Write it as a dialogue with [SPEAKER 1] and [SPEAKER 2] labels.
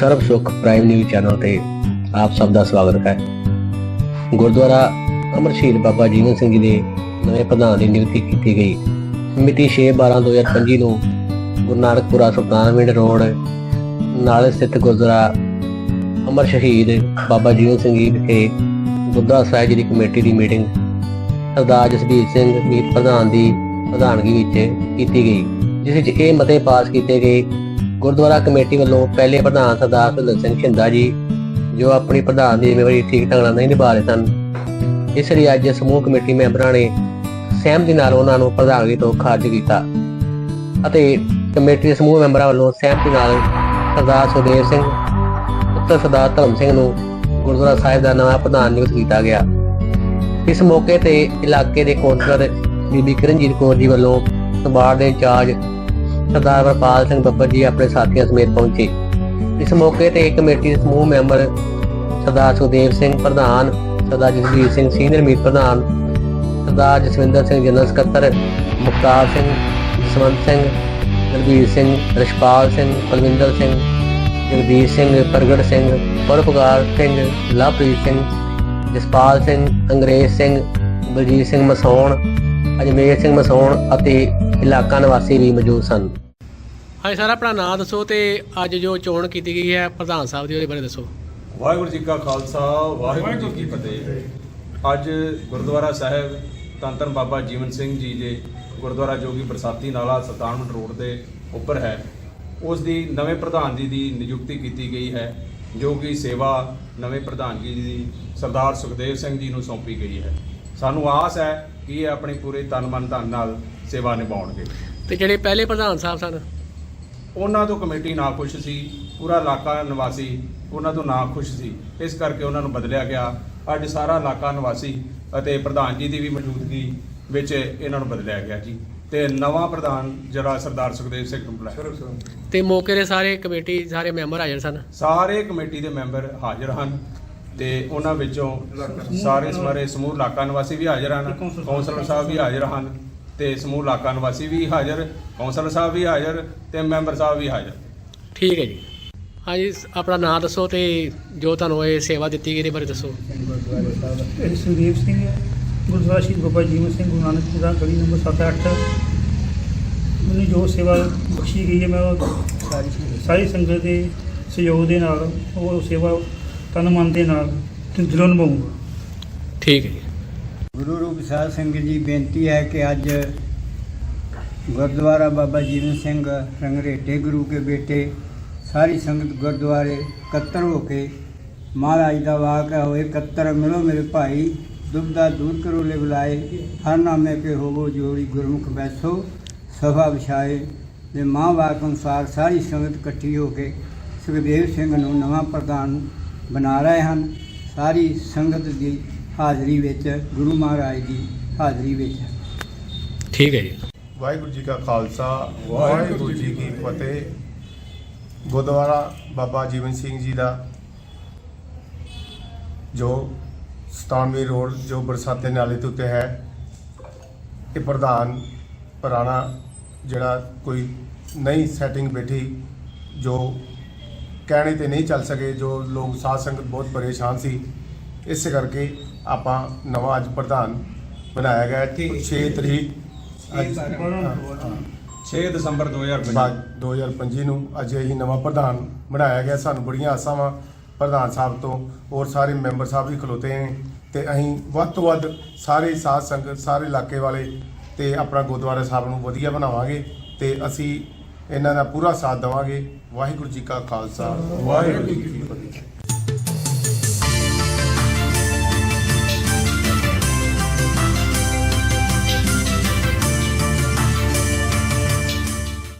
[SPEAKER 1] ਸਰਬ ਸੁਖ prime news channel ਤੇ ਆਪ ਸਭ ਦਾ ਸਵਾਗਤ ਹੈ। ਗੁਰਦੁਆਰਾ ਅਮਰ ਬਾਬਾ ਜੀਵਨ ਸਿੰਘ ਜੀ ਦੇ ਨਵੇਂ ਪ੍ਰਧਾਨ ਦੀ ਨਿਯੁਕਤੀ ਕੀਤੀ ਗਈ। ਮਿਤੀ 6/12/2025 ਨੂੰ ਗੁਰੂ ਨਾਨਕਪੁਰਾ ਸੁਲਤਾਨਵਿੰਡ ਰੋਡ ਨਾਲ ਸਥਿਤ ਗੁਰਦੁਆਰਾ ਅਮਰ ਸ਼ਹੀਦ ਬਾਬਾ ਜੀਵਨ ਸਿੰਘ ਜੀ ਵਿਖੇ ਗੁਰਦੁਆਰਾ ਸਾਹਿਬ ਜੀ ਦੀ ਕਮੇਟੀ ਦੀ ਮੀਟਿੰਗ ਸਰਦਾਰ ਜਸਬੀਰ ਸਿੰਘ ਮੀਤ ਪ੍ਰਧਾਨ ਦੀ ਪ੍ਰਧਾਨਗੀ ਵਿੱਚ ਕੀਤੀ ਗਈ, ਜਿਸ ਵਿੱਚ ਇਹ ਮਤੇ ਪਾਸ ਕੀਤੇ ਗਏ ਗੁਰਦੁਆਰਾ ਕਮੇਟੀ ਵੱਲੋਂ ਪਹਿਲੇ ਪ੍ਰਧਾਨ ਸਰਦਾਰ ਸੁੰਦਰ ਸਿੰਘ ਸ਼ਿੰਦਾ ਜੀ, ਜੋ ਆਪਣੀ ਪ੍ਰਧਾਨ ਦੀ ਜ਼ਿੰਮੇਵਾਰੀ ਠੀਕ ਢੰਗ ਨਾਲ ਨਹੀਂ ਨਿਭਾ ਰਹੇ ਸਨ, ਇਸ ਲਈ ਅੱਜ ਸਮੂਹ ਕਮੇਟੀ ਮੈਂਬਰਾਂ ਨੇ ਸਹਿਮਤੀ ਨਾਲ ਉਹਨਾਂ ਨੂੰ ਪ੍ਰਧਾਨਗੀ ਤੋਂ ਖਾਰਜ ਕੀਤਾ ਅਤੇ ਕਮੇਟੀ ਦੇ ਸਮੂਹ ਮੈਂਬਰਾਂ ਵੱਲੋਂ ਸਹਿਮਤੀ ਨਾਲ ਸਰਦਾਰ ਸੁਦੇਵ ਸਿੰਘ, ਪੁੱਤਰ ਸਰਦਾਰ ਧਰਮ ਸਿੰਘ ਨੂੰ ਗੁਰਦੁਆਰਾ ਸਾਹਿਬ ਦਾ ਨਵਾਂ ਪ੍ਰਧਾਨ ਨਿਯੁਕਤ ਕੀਤਾ ਗਿਆ। ਇਸ ਮੌਕੇ ਤੇ ਇਲਾਕੇ ਦੇ ਕੌਂਸਲਰ ਬੀਬੀ ਕਿਰਨਜੀਤ ਕੌਰ ਜੀ ਵੱਲੋਂ ਸੰਭਾਲ ਦੇ ਇੰਚਾਰਜ ਸਰਦਾਰ ਵਰਪਾਲ ਸਿੰਘ ਬੱਬਰ ਜੀ ਆਪਣੇ ਸਾਥੀਆਂ ਸਮੇਤ ਪਹੁੰਚੇ। ਇਸ ਮੌਕੇ ਤੇ ਕਮੇਟੀ ਦੇ ਸਮੂਹ ਮੈਂਬਰ ਸਰਦਾਰ ਸੁਦੇਵ ਸਿੰਘ ਪ੍ਰਧਾਨ, ਸਰਦਾਰ ਜਸਵੀਰ ਸਿੰਘ ਸੀਨੀਅਰ ਮੀਤ ਪ੍ਰਧਾਨ, ਸਰਦਾਰ ਜਸਵਿੰਦਰ ਸਿੰਘ ਜਨਰਲ ਸਕੱਤਰ, ਮੁਖਤਾਰ ਸਿੰਘ, ਜਸਵੰਤ ਸਿੰਘ ਦਲਬੀਰ ਸਿੰਘ ਰਸ਼ਪਾਲ ਸਿੰਘ ਪਲਵਿੰਦਰ ਸਿੰਘ, ਜਗਦੀਸ਼ ਸਿੰਘ, ਪ੍ਰਗਟ ਸਿੰਘ ਪਰਪਕਾਰ ਸਿੰਘ, ਲਵਪ੍ਰੀਤ ਸਿੰਘ, ਜਸਪਾਲ ਸਿੰਘ, ਅੰਗਰੇਜ਼ ਸਿੰਘ, ਬਲਜੀਤ ਸਿੰਘ ਮਸੌਣ, ਅਜਮੇਰ ਸਿੰਘ ਮਸੌਣ ਅਤੇ ਇਲਾਕਾ ਨਿਵਾਸੀ ਵੀ ਮੌਜੂਦ ਸਨ। ਹਾਂਜੀ ਸਰ ਆਪਣਾ ਨਾਮ ਦੱਸੋ ਤੇ ਅੱਜ ਜੋ ਚੋਣ ਕੀਤੀ ਗਈ ਹੈ ਪ੍ਰਧਾਨ ਸਾਹਿਬ ਦੀ ਉਹਦੇ ਬਾਰੇ ਦੱਸੋ।
[SPEAKER 2] ਵਾਹਿਗੁਰੂ ਜੀ ਕਾ ਖਾਲਸਾ ਵਾਹਿਗੁਰੂ ਜੀ ਕੀ ਫਤਿਹ। ਅੱਜ ਗੁਰਦੁਆਰਾ ਸਾਹਿਬ ਧੰਨ ਬਾਬਾ ਜੀਵਨ ਸਿੰਘ ਜੀ ਦੇ ਗੁਰਦੁਆਰਾ ਜੋਗੀ ਬਰਸਾਤੀ ਨਾਲਾ ਸੁਲਤਾਨਪੁਰ ਰੋਡ ਦੇ ਉੱਪਰ ਹੈ ਉਸ ਦੀ ਨਵੇਂ ਪ੍ਰਧਾਨ ਜੀ ਦੀ ਨਿਯੁਕਤੀ ਕੀਤੀ ਗਈ ਹੈ ਜੋ ਕਿ ਸੇਵਾ ਨਵੇਂ ਪ੍ਰਧਾਨ ਜੀ ਦੀ ਸਰਦਾਰ ਸੁਖਦੇਵ ਸਿੰਘ ਜੀ ਨੂੰ ਸੌਂਪੀ ਗਈ ਹੈ। ਸਾਨੂੰ ਆਸ ਹੈ ਕਿ ਇਹ ਆਪਣੀ ਪੂਰੇ ਤਨ ਮਨ ਧਨ ਨਾਲ ਸੇਵਾ ਨਿਭਾਉਣਗੇ?
[SPEAKER 1] ਤੇ ਜਿਹੜੇ ਪਹਿਲੇ ਪ੍ਰਧਾਨ ਸਾਹਿਬ ਸਨ?
[SPEAKER 2] ਉਹਨਾਂ ਤੋਂ ਕਮੇਟੀ ਨਾ ਖੁਸ਼ ਸੀ ਪੂਰਾ ਇਲਾਕਾ ਨਿਵਾਸੀ ਉਹਨਾਂ ਤੋਂ ਨਾ ਖੁਸ਼ ਸੀ। ਇਸ ਕਰਕੇ ਉਹਨਾਂ ਨੂੰ ਬਦਲਿਆ ਗਿਆ। ਅੱਜ ਸਾਰਾ ਇਲਾਕਾ ਨਿਵਾਸੀ ਅਤੇ ਪ੍ਰਧਾਨ ਜੀ ਦੀ ਵੀ ਮੌਜੂਦਗੀ ਵਿੱਚ ਇਹਨਾਂ ਨੂੰ ਬਦਲਿਆ ਗਿਆ ਜੀ। ਤੇ ਨਵਾਂ ਪ੍ਰਧਾਨ ਜਿਹੜਾ ਸਰਦਾਰ ਸੁਖਦੇਵ ਸਿੰਘ ਬੁਲਾਇਆ।
[SPEAKER 1] ਤੇ ਮੌਕੇ ਦੇ ਸਾਰੇ ਕਮੇਟੀ ਸਾਰੇ ਮੈਂਬਰ ਹਾਜ਼ਰ ਸਨ?
[SPEAKER 2] ਸਾਰੇ ਕਮੇਟੀ ਦੇ ਮੈਂਬਰ ਹਾਜ਼ਰ ਹਨ। ਤੇ ਉਹਨਾਂ ਵਿੱਚੋਂ ਸਾਰੇ ਸਾਰੇ ਸਮੂਹ ਇਲਾਕਾ ਨਿਵਾਸੀ ਵੀ ਹਾਜ਼ਰ ਹਨ ਕੌਂਸਲਰ ਸਾਹਿਬ ਵੀ ਹਾਜ਼ਰ ਹਨ ਤੇ ਸਮੂਹ ਇਲਾਕਾ ਨਿਵਾਸੀ ਵੀ ਹਾਜ਼ਰ ਕੌਂਸਲਰ ਸਾਹਿਬ ਵੀ ਹਾਜ਼ਰ ਤੇ ਮੈਂਬਰ ਸਾਹਿਬ ਵੀ ਹਾਜ਼ਰ।
[SPEAKER 1] ਠੀਕ ਹੈ ਜੀ। ਹਾਂਜੀ ਆਪਣਾ ਨਾਮ ਦੱਸੋ ਤੇ ਜੋ ਤੁਹਾਨੂੰ ਇਹ ਸੇਵਾ ਦਿੱਤੀ ਗਈ ਇਹਦੇ ਬਾਰੇ ਦੱਸੋ।
[SPEAKER 3] ਇਹ ਸੰਦੀਪ ਸਿੰਘ ਹੈ। ਗੁਰਦੁਆਰਾ ਸ਼ਹੀਦ ਬਾਬਾ ਜੀਵਨ ਸਿੰਘ ਗੁਰੂ ਨਾਨਕ ਦਾ ਗਲੀ ਨੰਬਰ 7-8 ਮੈਨੂੰ ਜੋ ਸੇਵਾ ਬਖਸ਼ੀ ਗਈ ਹੈ ਮੈਂ ਉਹ ਸਾਰੀ ਸੰਗਤ ਦੇ ਸਹਿਯੋਗ ਦੇ ਨਾਲ ਉਹ ਸੇਵਾ ਤਨ ਮਨ ਦੇ ਨਾਲ ਤੇ ਦਿਲੋਂ ਨਿਭਾਊਂਗਾ
[SPEAKER 1] ਠੀਕ ਹੈ ਜੀ।
[SPEAKER 4] ਗੁਰੂ ਰੂਪ ਸਾਹਿਬ ਸਿੰਘ ਜੀ ਬੇਨਤੀ ਹੈ ਕਿ ਅੱਜ ਗੁਰਦੁਆਰਾ ਬਾਬਾ ਜੀਵਨ ਸਿੰਘ ਰੰਗਰੇਟੇ ਗੁਰੂ ਕੇ ਬੇਟੇ ਸਾਰੀ ਸੰਗਤ ਗੁਰਦੁਆਰੇ ਇਕੱਤਰ ਹੋ ਕੇ ਮਹਾਰਾਜ ਦਾ ਵਾਕ ਹੈ ਹੋਏ ਇਕੱਤਰ ਮਿਲੋ ਮੇਰੇ ਭਾਈ ਦੁਬਦਾ ਦੂਰ ਕਰੋ ਲੈ ਬੁਲਾਏ ਹਰ ਨਾਮੇ ਕੇ ਹੋਵੋ ਜੋੜੀ ਗੁਰਮੁਖ ਬੈਠੋ ਸਭਾ ਵਿਛਾਏ। ਦੇ ਮਾਂ ਵਾਕ ਅਨੁਸਾਰ ਸਾਰੀ ਸੰਗਤ ਇਕੱਠੀ ਹੋ ਕੇ ਸੁਖਦੇਵ ਸਿੰਘ ਨੂੰ ਨਵਾਂ ਪ੍ਰਧਾਨ ਬਣਾ ਰਹੇ ਹਨ। ਸਾਰੀ ਸੰਗਤ ਦੀ ਹਾਜ਼ਰੀ ਵਿੱਚ ਗੁਰੂ ਮਹਾਰਾਜ ਦੀ ਹਾਜ਼ਰੀ ਵਿੱਚ।
[SPEAKER 1] ਠੀਕ ਹੈ ਜੀ।
[SPEAKER 5] ਵਾਹਿਗੁਰੂ ਜੀ ਕਾ ਖਾਲਸਾ ਵਾਹਿਗੁਰੂ ਜੀ ਕੀ ਫਤਿਹ। ਗੁਰਦੁਆਰਾ ਬਾਬਾ ਜੀਵਨ ਸਿੰਘ ਜੀ ਦਾ ਜੋ 97 ਰੋਡ ਜੋ ਬਰਸਾਤੇ ਨਾਲੇ ਦੇ ਉੱਤੇ ਹੈ ਇਹ ਪ੍ਰਧਾਨ ਪੁਰਾਣਾ ਜਿਹੜਾ ਕੋਈ ਨਈ ਸੈਟਿੰਗ ਬੈਠੀ ਜੋ ਕਹਿਣੇ ਤੇ ਨਹੀਂ ਚੱਲ ਸਕੇ ਜੋ ਲੋਕ ਸਾਧ ਸੰਗਤ ਬਹੁਤ ਪਰੇਸ਼ਾਨ ਸੀ ਇਸ ਕਰਕੇ ਆਪਾਂ ਨਵਾਂ ਅੱਜ ਪ੍ਰਧਾਨ ਬਣਾਇਆ ਗਿਆ 6 ਤਰੀਕ ਅੱਜ ਹਾਂ, ਹਾਂ।
[SPEAKER 2] 6 ਦਸੰਬਰ 2025
[SPEAKER 5] ਬਾਅਦ 2025 ਨੂੰ ਅੱਜ ਹੀ ਨਵਾਂ ਪ੍ਰਧਾਨ ਬਣਾਇਆ ਗਿਆ। ਸਾਨੂੰ ਬੜੀਆਂ ਆਸਾਂ ਵਾਂ ਪ੍ਰਧਾਨ ਸਾਹਿਬ ਤੋਂ ਔਰ ਸਾਰੇ ਮੈਂਬਰ ਸਾਹਿਬ ਵੀ ਖਲੋਤੇ ਨੇ ਤੇ ਅਸੀਂ ਵੱਧ ਤੋਂ ਵੱਧ ਸਾਰੇ ਸਾਧ ਸੰਗਤ ਸਾਰੇ ਇਲਾਕੇ ਵਾਲੇ ਤੇ ਆਪਣਾ ਗੁਰਦੁਆਰਾ ਸਾਹਿਬ ਨੂੰ ਵਧੀਆ ਬਣਾਵਾਂਗੇ ਤੇ ਅਸੀਂ ਇਹਨਾਂ ਦਾ ਪੂਰਾ ਸਾਥ ਦੇਵਾਂਗੇ। ਵਾਹਿਗੁਰੂ ਜੀ ਕਾ ਖਾਲਸਾ ਵਾਹਿਗੁਰੂ ਜੀ ਕੀ ਫਤਿਹ।